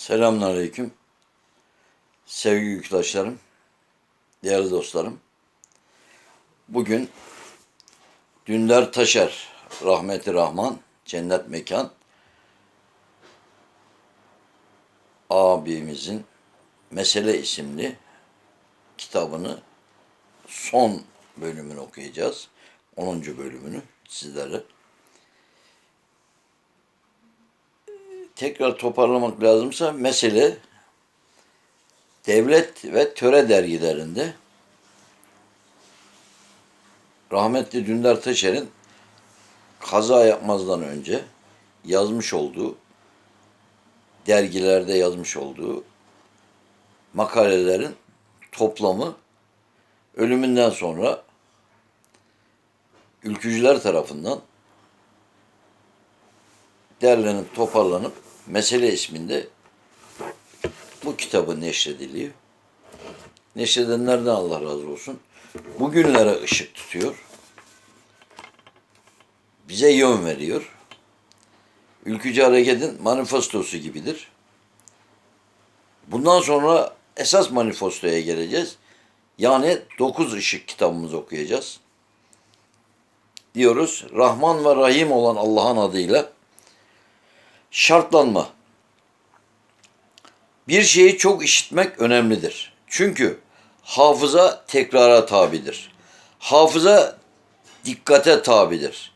Selamünaleyküm. Sevgili yurttaşlarım, değerli dostlarım. Bugün Dündar Taşer, rahmeti rahman, cennet mekan abimizin Mesele isimli kitabını son bölümünü okuyacağız. 10. bölümünü sizlere. Tekrar toparlamak lazımsa mesele devlet ve töre dergilerinde rahmetli Dündar Taşer'in kaza yapmazdan önce yazmış olduğu dergilerde yazmış olduğu makalelerin toplamı ölümünden sonra ülkücüler tarafından derlenip toparlanıp Mesele isminde bu kitabı neşrediliyor. Neşredenlerden Allah razı olsun. Bugünlere ışık tutuyor. Bize yön veriyor. Ülkücü Hareket'in manifestosu gibidir. Bundan sonra esas manifestoya geleceğiz. Yani dokuz ışık kitabımızı okuyacağız. Diyoruz Rahman ve Rahim olan Allah'ın adıyla Şartlanma. Bir şeyi çok işitmek önemlidir. Çünkü hafıza tekrara tabidir. Hafıza dikkate tabidir.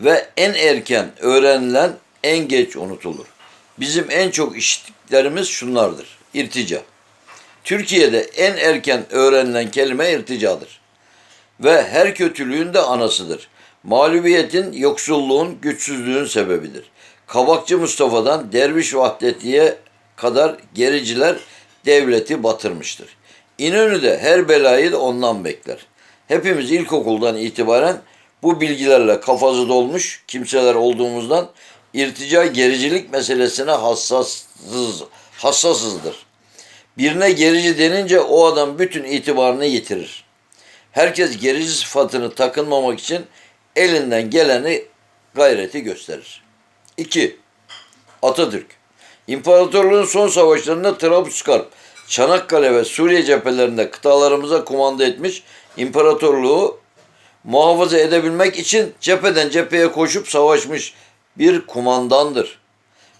Ve en erken öğrenilen en geç unutulur. Bizim en çok işittiklerimiz şunlardır. İrtica. Türkiye'de en erken öğrenilen kelime irticadır. Ve her kötülüğün de anasıdır. Mağlubiyetin, yoksulluğun, güçsüzlüğün sebebidir. Kabakçı Mustafa'dan Derviş Vahdeti'ye kadar gericiler devleti batırmıştır. İnönü her belayı da ondan bekler. Hepimiz ilkokuldan itibaren bu bilgilerle kafası dolmuş kimseler olduğumuzdan irtica gericilik meselesine hassassız, hassasızdır. Birine gerici denince o adam bütün itibarını yitirir. Herkes gerici sıfatını takınmamak için elinden geleni gayreti gösterir. 2. Atatürk İmparatorluğun son savaşlarında Trablusgarp, Çanakkale ve Suriye cephelerinde kıtalarımıza kumanda etmiş, imparatorluğu muhafaza edebilmek için cepheden cepheye koşup savaşmış bir kumandandır.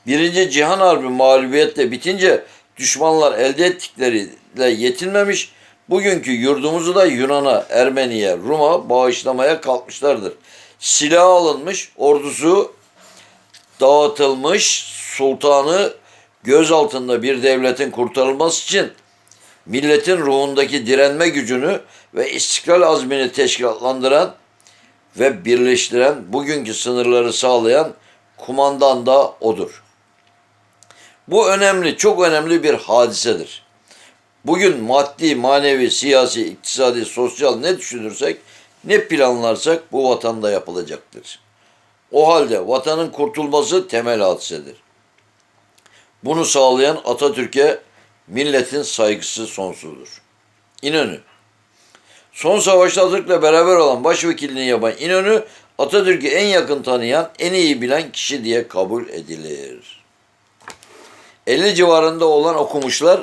Birinci Cihan Harbi mağlubiyetle bitince düşmanlar elde ettikleriyle yetinmemiş, bugünkü yurdumuzu da Yunan'a, Ermeniye, Rum'a bağışlamaya kalkmışlardır. Silah alınmış, ordusu dağıtılmış sultanı göz altında bir devletin kurtarılması için milletin ruhundaki direnme gücünü ve istiklal azmini teşkilatlandıran ve birleştiren, bugünkü sınırları sağlayan kumandan da odur. Bu önemli, çok önemli bir hadisedir. Bugün maddi, manevi, siyasi, iktisadi, sosyal ne düşünürsek, ne planlarsak bu vatanda yapılacaktır. O halde vatanın kurtulması temel hadisedir. Bunu sağlayan Atatürk'e milletin saygısı sonsuzdur. İnönü Son savaşta Atatürk'le beraber olan başvekilliğini yapan İnönü, Atatürk'ü en yakın tanıyan, en iyi bilen kişi diye kabul edilir. 50 civarında olan okumuşlar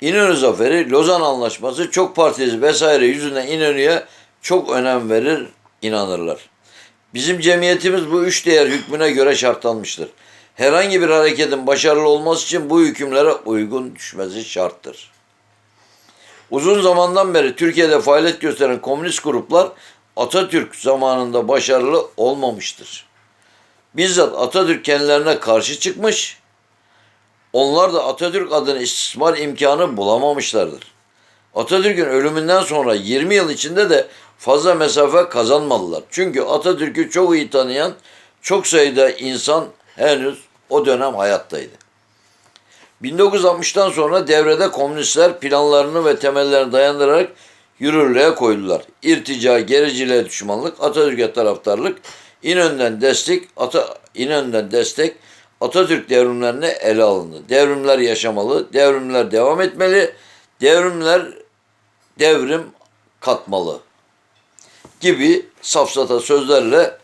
İnönü Zaferi, Lozan Anlaşması, çok partisi vesaire yüzünden İnönü'ye çok önem verir, inanırlar. Bizim cemiyetimiz bu üç değer hükmüne göre şartlanmıştır. Herhangi bir hareketin başarılı olması için bu hükümlere uygun düşmesi şarttır. Uzun zamandan beri Türkiye'de faaliyet gösteren komünist gruplar Atatürk zamanında başarılı olmamıştır. Bizzat Atatürk kendilerine karşı çıkmış, onlar da Atatürk adını istismar imkanı bulamamışlardır. Atatürk'ün ölümünden sonra 20 yıl içinde de fazla mesafe kazanmadılar. Çünkü Atatürk'ü çok iyi tanıyan çok sayıda insan henüz o dönem hayattaydı. 1960'tan sonra devrede komünistler planlarını ve temellerini dayandırarak yürürlüğe koydular. İrtica, gericiliğe düşmanlık, Atatürk'e taraftarlık, İnönü'nden destek, Ata, İnönü'nden destek Atatürk devrimlerine ele alındı. Devrimler yaşamalı, devrimler devam etmeli, devrimler devrim katmalı gibi safsata sözlerle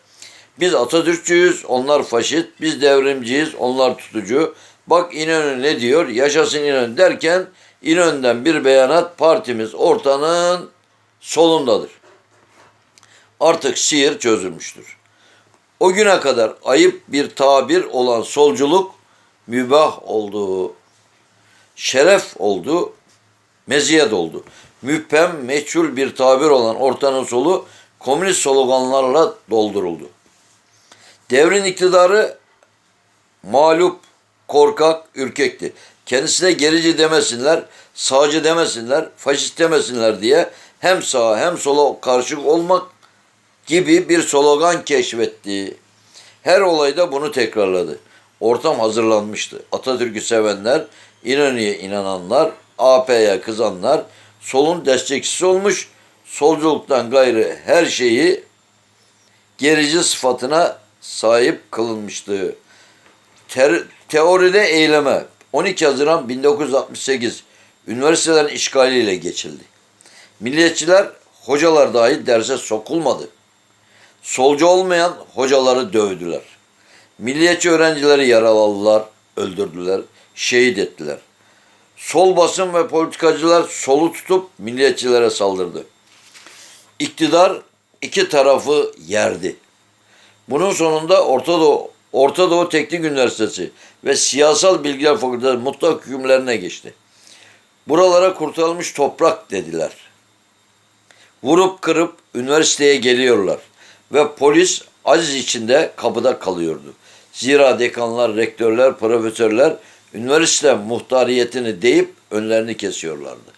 biz Atatürkçüyüz, onlar faşist, biz devrimciyiz, onlar tutucu, Bak İnönü ne diyor? Yaşasın İnönü derken İnönü'nden bir beyanat partimiz ortanın solundadır. Artık sihir çözülmüştür. O güne kadar ayıp bir tabir olan solculuk mübah oldu. Şeref oldu, meziyet oldu. Müphem, meçhul bir tabir olan ortanın solu komünist sloganlarla dolduruldu. Devrin iktidarı mağlup, korkak, ürkekti. Kendisine gerici demesinler, sağcı demesinler, faşist demesinler diye hem sağa hem sola karşı olmak gibi bir slogan keşfetti. Her olayda bunu tekrarladı. Ortam hazırlanmıştı. Atatürk'ü sevenler, İnönü'ye inananlar, AP'ye kızanlar, solun destekçisi olmuş, solculuktan gayrı her şeyi gerici sıfatına sahip kılınmıştı. Ter- teoride eyleme 12 Haziran 1968 üniversitelerin işgaliyle geçildi. Milliyetçiler hocalar dahi derse sokulmadı. Solcu olmayan hocaları dövdüler. Milliyetçi öğrencileri yaraladılar, öldürdüler, şehit ettiler. Sol basın ve politikacılar solu tutup milliyetçilere saldırdı. İktidar iki tarafı yerdi. Bunun sonunda Orta Doğu, Orta Doğu Teknik Üniversitesi ve Siyasal Bilgiler Fakültesi mutlak hükümlerine geçti. Buralara kurtarılmış toprak dediler. Vurup kırıp üniversiteye geliyorlar ve polis aziz içinde kapıda kalıyordu. Zira dekanlar, rektörler, profesörler üniversite muhtariyetini deyip önlerini kesiyorlardı.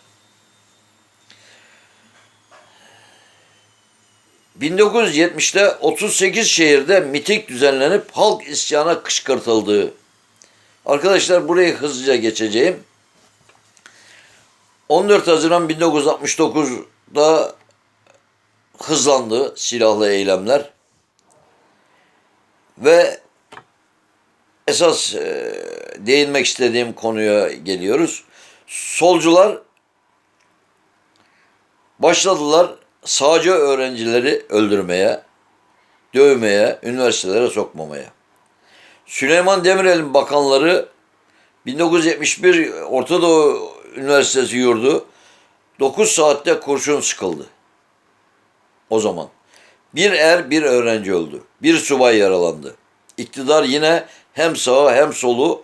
1970'te 38 şehirde miting düzenlenip halk isyana kışkırtıldı. Arkadaşlar burayı hızlıca geçeceğim. 14 Haziran 1969'da hızlandı silahlı eylemler. Ve esas e, değinmek istediğim konuya geliyoruz. Solcular başladılar sağcı öğrencileri öldürmeye, dövmeye, üniversitelere sokmamaya. Süleyman Demirel'in bakanları 1971 Orta Doğu Üniversitesi yurdu 9 saatte kurşun sıkıldı. O zaman. Bir er bir öğrenci öldü. Bir subay yaralandı. İktidar yine hem sağı hem solu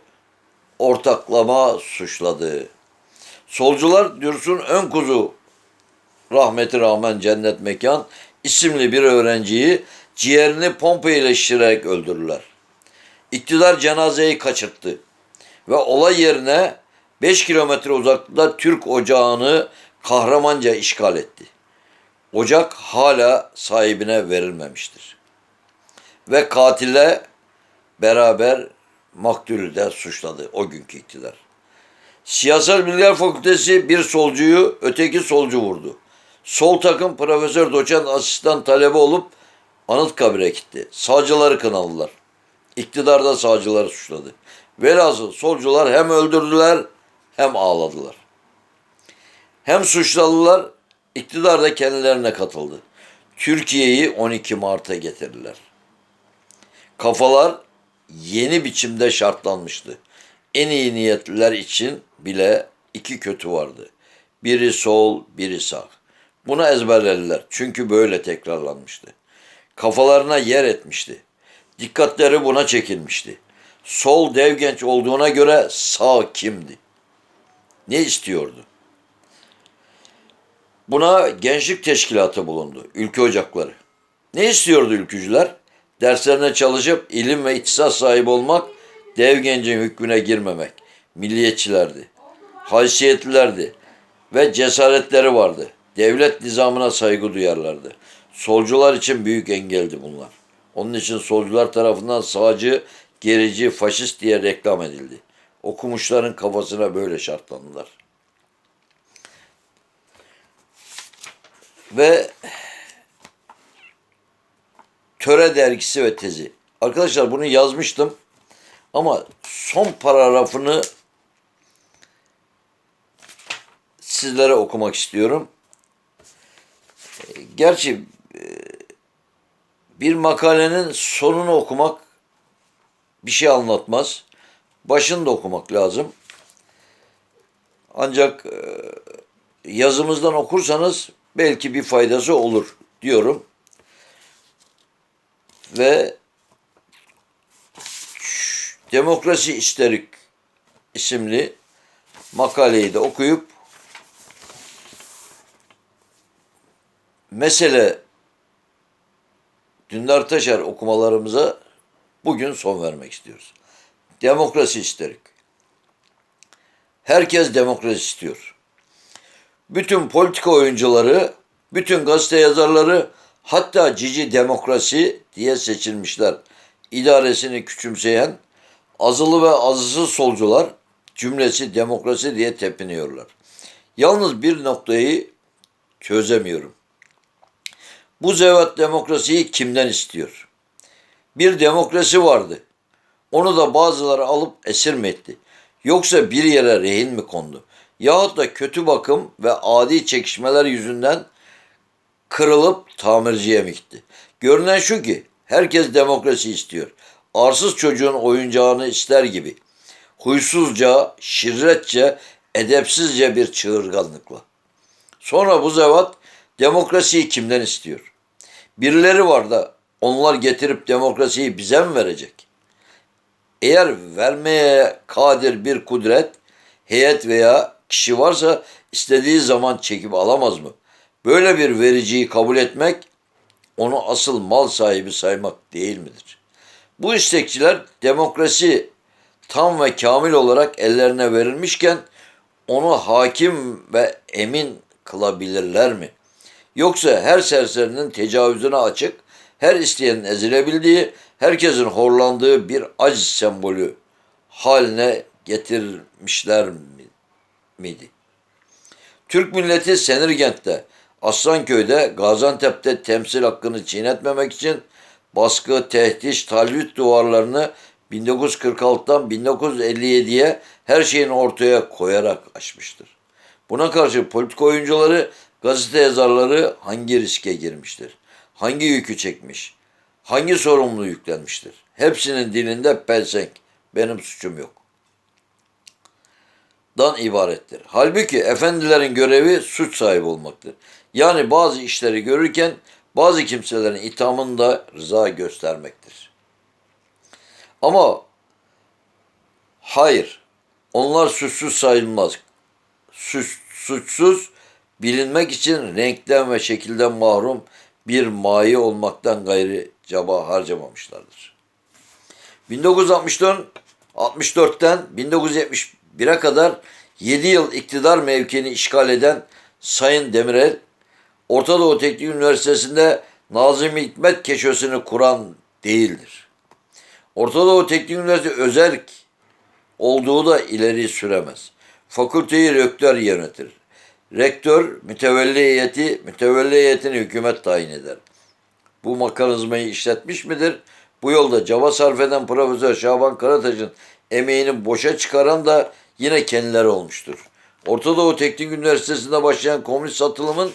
ortaklama suçladı. Solcular Dursun Önkuzu rahmeti rağmen cennet mekan isimli bir öğrenciyi ciğerini pompa ile şişirerek öldürdüler. İktidar cenazeyi kaçırttı ve olay yerine 5 kilometre uzaklıkta Türk ocağını kahramanca işgal etti. Ocak hala sahibine verilmemiştir. Ve katille beraber maktulü de suçladı o günkü iktidar. Siyasal Bilgiler Fakültesi bir solcuyu öteki solcu vurdu. Sol takım profesör, doçent, asistan talebe olup Anıtkabir'e gitti. Sağcıları kınalılar. İktidar da sağcıları suçladı. Velhasıl solcular hem öldürdüler hem ağladılar. Hem suçladılar, iktidar da kendilerine katıldı. Türkiye'yi 12 Mart'a getirdiler. Kafalar yeni biçimde şartlanmıştı. En iyi niyetliler için bile iki kötü vardı. Biri sol, biri sağ. Bunu ezberlediler çünkü böyle tekrarlanmıştı. Kafalarına yer etmişti. Dikkatleri buna çekilmişti. Sol dev genç olduğuna göre sağ kimdi? Ne istiyordu? Buna gençlik teşkilatı bulundu, ülke ocakları. Ne istiyordu ülkücüler? Derslerine çalışıp ilim ve ihtisas sahibi olmak, dev gencin hükmüne girmemek. Milliyetçilerdi, haysiyetlilerdi ve cesaretleri vardı. Devlet nizamına saygı duyarlardı. Solcular için büyük engeldi bunlar. Onun için solcular tarafından sağcı, gerici, faşist diye reklam edildi. Okumuşların kafasına böyle şartlandılar. Ve Töre dergisi ve tezi. Arkadaşlar bunu yazmıştım ama son paragrafını sizlere okumak istiyorum. Gerçi e, bir makalenin sonunu okumak bir şey anlatmaz. başını da okumak lazım. Ancak e, yazımızdan okursanız belki bir faydası olur diyorum. Ve Demokrasi İsterik isimli makaleyi de okuyup mesele Dündar Taşer okumalarımıza bugün son vermek istiyoruz. Demokrasi isterik. Herkes demokrasi istiyor. Bütün politika oyuncuları, bütün gazete yazarları hatta cici demokrasi diye seçilmişler. İdaresini küçümseyen azılı ve azısız solcular cümlesi demokrasi diye tepiniyorlar. Yalnız bir noktayı çözemiyorum. Bu zevat demokrasiyi kimden istiyor? Bir demokrasi vardı. Onu da bazıları alıp esir mi etti? Yoksa bir yere rehin mi kondu? Yahut da kötü bakım ve adi çekişmeler yüzünden kırılıp tamirciye mi gitti? Görünen şu ki herkes demokrasi istiyor. Arsız çocuğun oyuncağını ister gibi. Huysuzca, şirretçe, edepsizce bir çığırganlıkla. Sonra bu zevat demokrasiyi kimden istiyor? Birileri var da onlar getirip demokrasiyi bize mi verecek? Eğer vermeye kadir bir kudret, heyet veya kişi varsa istediği zaman çekip alamaz mı? Böyle bir vericiyi kabul etmek, onu asıl mal sahibi saymak değil midir? Bu istekçiler demokrasi tam ve kamil olarak ellerine verilmişken onu hakim ve emin kılabilirler mi? Yoksa her serserinin tecavüzüne açık, her isteyenin ezilebildiği, herkesin horlandığı bir aciz sembolü haline getirmişler miydi? Türk milleti Senirgent'te, Aslanköy'de, Gaziantep'te temsil hakkını çiğnetmemek için baskı, tehdit, talvit duvarlarını 1946'dan 1957'ye her şeyin ortaya koyarak açmıştır. Buna karşı politik oyuncuları, gazete yazarları hangi riske girmiştir? Hangi yükü çekmiş? Hangi sorumluluğu yüklenmiştir? Hepsinin dilinde pelsenk. Benim suçum yok. Dan ibarettir. Halbuki efendilerin görevi suç sahibi olmaktır. Yani bazı işleri görürken bazı kimselerin ithamında rıza göstermektir. Ama hayır, onlar suçsuz sayılmaz. Suç, suçsuz bilinmek için renkten ve şekilden mahrum bir mayi olmaktan gayri caba harcamamışlardır. 1964 64'ten 1971'e kadar 7 yıl iktidar mevkini işgal eden Sayın Demirel, Orta Doğu Teknik Üniversitesi'nde Nazım Hikmet Keşösü'nü kuran değildir. Orta Doğu Teknik Üniversitesi özerk olduğu da ileri süremez. Fakülteyi rektör yönetir. Rektör mütevelli heyeti, mütevelli heyetini hükümet tayin eder. Bu mekanizmayı işletmiş midir? Bu yolda caba sarf eden Profesör Şaban Karataş'ın emeğini boşa çıkaran da yine kendileri olmuştur. Orta Doğu Teknik Üniversitesi'nde başlayan komünist satılımın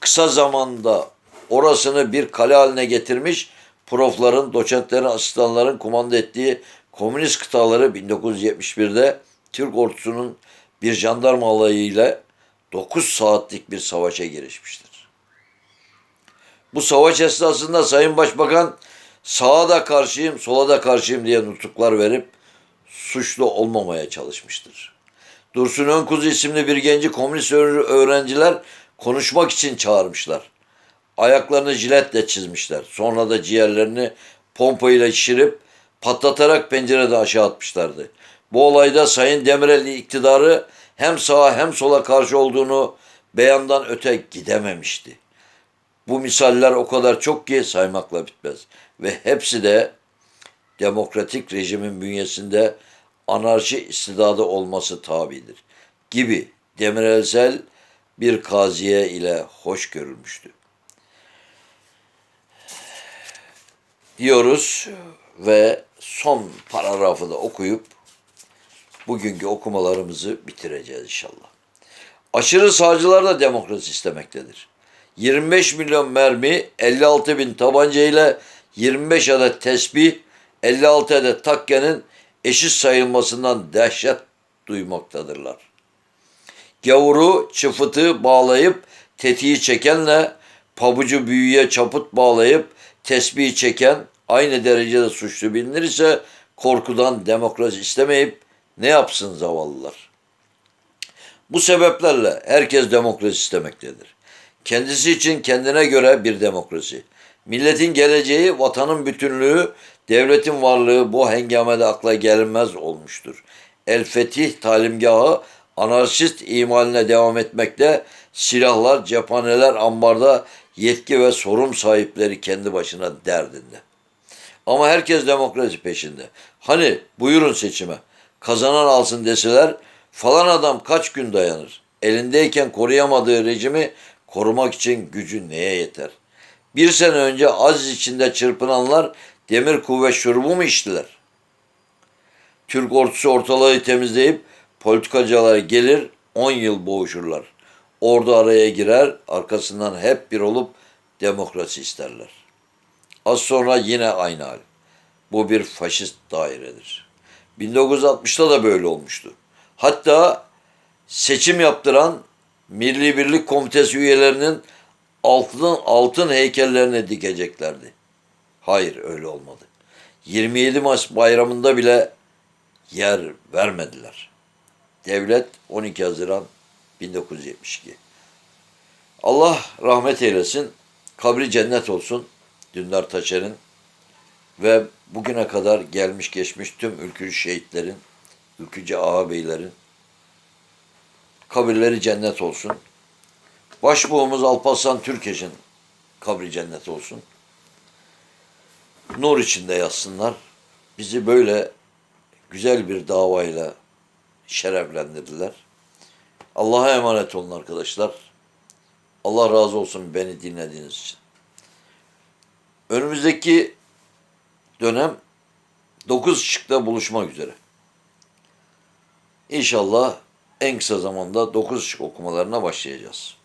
kısa zamanda orasını bir kale haline getirmiş, profların, doçentlerin, asistanların kumanda ettiği komünist kıtaları 1971'de Türk ordusunun bir jandarma alayıyla 9 saatlik bir savaşa girişmiştir. Bu savaş esnasında Sayın Başbakan sağa da karşıyım, sola da karşıyım diye nutuklar verip suçlu olmamaya çalışmıştır. Dursun Önkuz isimli bir genci komünist öğrenciler konuşmak için çağırmışlar. Ayaklarını jiletle çizmişler. Sonra da ciğerlerini pompayla şişirip patlatarak pencerede aşağı atmışlardı. Bu olayda Sayın Demirel iktidarı hem sağa hem sola karşı olduğunu beyandan öte gidememişti. Bu misaller o kadar çok ki saymakla bitmez. Ve hepsi de demokratik rejimin bünyesinde anarşi istidadı olması tabidir. Gibi Demirelsel bir kaziye ile hoş görülmüştü. Diyoruz ve son paragrafı da okuyup bugünkü okumalarımızı bitireceğiz inşallah. Aşırı sağcılar da demokrasi istemektedir. 25 milyon mermi, 56 bin tabanca ile 25 adet tesbih, 56 adet takkenin eşit sayılmasından dehşet duymaktadırlar. Gavuru çıfıtı bağlayıp tetiği çekenle pabucu büyüye çaput bağlayıp tesbih çeken aynı derecede suçlu bilinirse korkudan demokrasi istemeyip ne yapsın zavallılar? Bu sebeplerle herkes demokrasi istemektedir. Kendisi için kendine göre bir demokrasi. Milletin geleceği, vatanın bütünlüğü, devletin varlığı bu hengamede akla gelmez olmuştur. El Fetih talimgahı anarşist imaline devam etmekte, silahlar, cephaneler ambarda yetki ve sorum sahipleri kendi başına derdinde. Ama herkes demokrasi peşinde. Hani buyurun seçime. Kazanan alsın deseler falan adam kaç gün dayanır? Elindeyken koruyamadığı rejimi korumak için gücü neye yeter? Bir sene önce aziz içinde çırpınanlar demir kuvvet şurubu mu içtiler? Türk ordusu ortalığı temizleyip politikacılar gelir 10 yıl boğuşurlar. Ordu araya girer arkasından hep bir olup demokrasi isterler. Az sonra yine aynı hal. Bu bir faşist dairedir. 1960'ta da böyle olmuştu. Hatta seçim yaptıran Milli Birlik Komitesi üyelerinin altın, altın heykellerini dikeceklerdi. Hayır öyle olmadı. 27 Mayıs bayramında bile yer vermediler. Devlet 12 Haziran 1972. Allah rahmet eylesin. Kabri cennet olsun. Dündar Taşer'in ve bugüne kadar gelmiş geçmiş tüm ülkücü şehitlerin, ülkücü ağabeylerin kabirleri cennet olsun. Başbuğumuz Alparslan Türkeş'in kabri cennet olsun. Nur içinde yatsınlar. Bizi böyle güzel bir davayla şereflendirdiler. Allah'a emanet olun arkadaşlar. Allah razı olsun beni dinlediğiniz için. Önümüzdeki dönem 9 ışıkta buluşmak üzere. İnşallah en kısa zamanda 9 ışık okumalarına başlayacağız.